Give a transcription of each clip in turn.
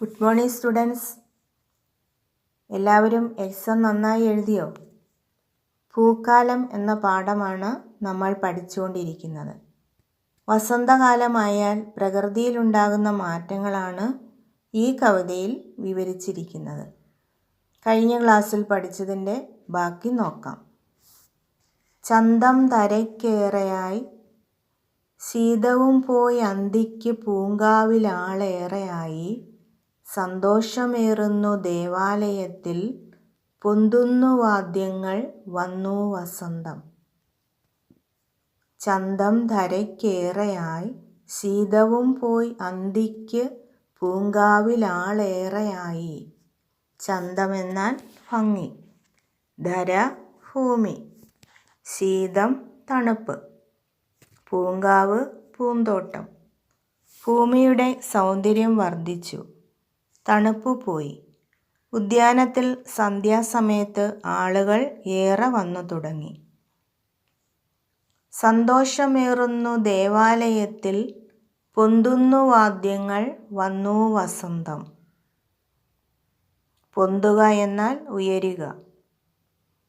Good morning students എല്ലാവരും exam നന്നായി എഴുതിയോ? പൂക്കാലം എന്ന പാഠമാണ് നമ്മൾ പഠിച്ചുകൊണ്ടിരിക്കുന്നത്. വസന്തകാലമായാൽ പ്രകൃതിയിലുണ്ടാകുന്ന മാറ്റങ്ങളാണ് ഈ കവിതയിൽ വിവരിച്ചിരിക്കുന്നത്. കഴിഞ്ഞ ക്ലാസ്സിൽ പഠിച്ചതിന്റെ ബാക്കി നോക്കാം. ചന്തം തരയ്ക്കേറെയായി ശീതവും പോയി അന്തിക്ക് പൂങ്കാവിലാളേറെയായി സന്തോഷമേറുന്നു ദേവാലയത്തിൽ പൊന്തുന്നു വാദ്യങ്ങൾ വന്നു വസന്തം. ചന്തം ധരയ്ക്കേറെയായി ശീതവും പോയി അന്തിക്ക് പൂങ്കാവിലാളേറെയായി. ചന്തമെന്നാൽ ഭംഗി ധര ഭൂമി ശീതം തണുപ്പ് പൂങ്കാവ് പൂന്തോട്ടം. ഭൂമിയുടെ സൗന്ദര്യം വർദ്ധിച്ചു. തണുപ്പ് പോയി. ഉദ്യാനത്തിൽ സന്ധ്യാസമയത്ത് ആളുകൾ ഏറെ വന്നു തുടങ്ങി. സന്തോഷമേറുന്നു ദേവാലയത്തിൽ പൊന്തുന്നു വാദ്യങ്ങൾ വന്നു വസന്തം. പൊന്തുക എന്നാൽ ഉയരുക.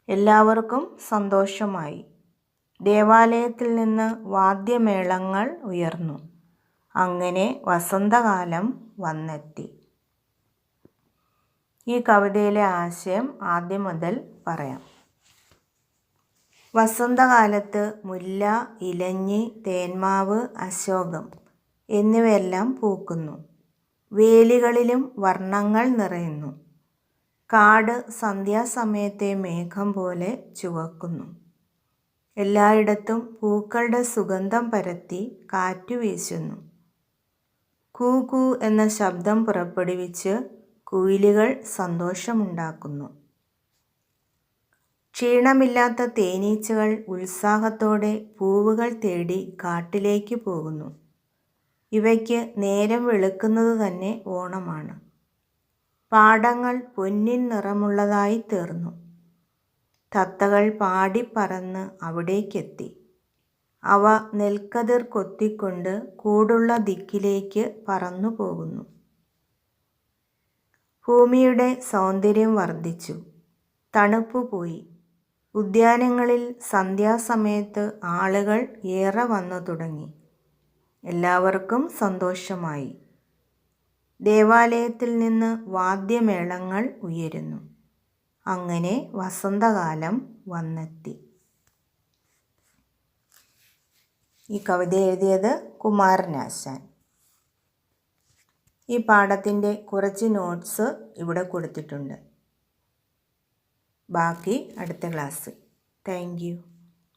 എല്ലാവർക്കും സന്തോഷമായി. ദേവാലയത്തിൽ നിന്ന് വാദ്യമേളങ്ങൾ ഉയർന്നു. അങ്ങനെ വസന്തകാലം വന്നെത്തി. ഈ കവിതയിലെ ആശയം ആദ്യം മുതൽ പറയാം. വസന്തകാലത്ത് മുല്ല ഇലഞ്ഞി തേന്മാവ് അശോകം എന്നിവയെല്ലാം പൂക്കുന്നു. വേലികളിലും വർണങ്ങൾ നിറയുന്നു. കാട് സന്ധ്യാസമയത്തെ മേഘം പോലെ ചുവക്കുന്നു. എല്ലായിടത്തും പൂക്കളുടെ സുഗന്ധം പരത്തി കാറ്റു വീശുന്നു കൂ കൂ എന്ന ശബ്ദം പുറപ്പെടുവിച്ച് കുയിലുകൾ സന്തോഷമുണ്ടാക്കുന്നു. ക്ഷീണമില്ലാത്ത തേനീച്ചകൾ ഉത്സാഹത്തോടെ പൂവുകൾ തേടി കാട്ടിലേക്ക് പോകുന്നു. ഇവയ്ക്ക് നേരം വെളുക്കുന്നത് തന്നെ ഓണമാണ്. പാടങ്ങൾ പൊന്നിൻ നിറമുള്ളതായി തീർന്നു. തത്തകൾ പാടിപ്പറന്ന് അവിടേക്കെത്തി. അവ നെൽക്കതിർ കൊത്തിക്കൊണ്ട് കൂടുള്ള ദിക്കിലേക്ക് പറന്നു പോകുന്നു ഭൂമിയുടെ സൗന്ദര്യം വർദ്ധിച്ചു. തണുപ്പ് പോയി. ഉദ്യാനങ്ങളിൽ സന്ധ്യാസമയത്ത് ആളുകൾ ഏറെ വന്നു തുടങ്ങി. എല്ലാവർക്കും സന്തോഷമായി. ദേവാലയത്തിൽ നിന്ന് വാദ്യമേളങ്ങൾ ഉയരുന്നു. അങ്ങനെ വസന്തകാലം വന്നെത്തി. ഈ കവിത എഴുതിയത് കുമാരനാശാൻ. ഈ പാഠത്തിന്റെ കുറച്ച് നോട്ട്സ് ഇവിടെ കൊടുത്തിട്ടുണ്ട്. ബാക്കി അടുത്ത ക്ലാസ് താങ്ക്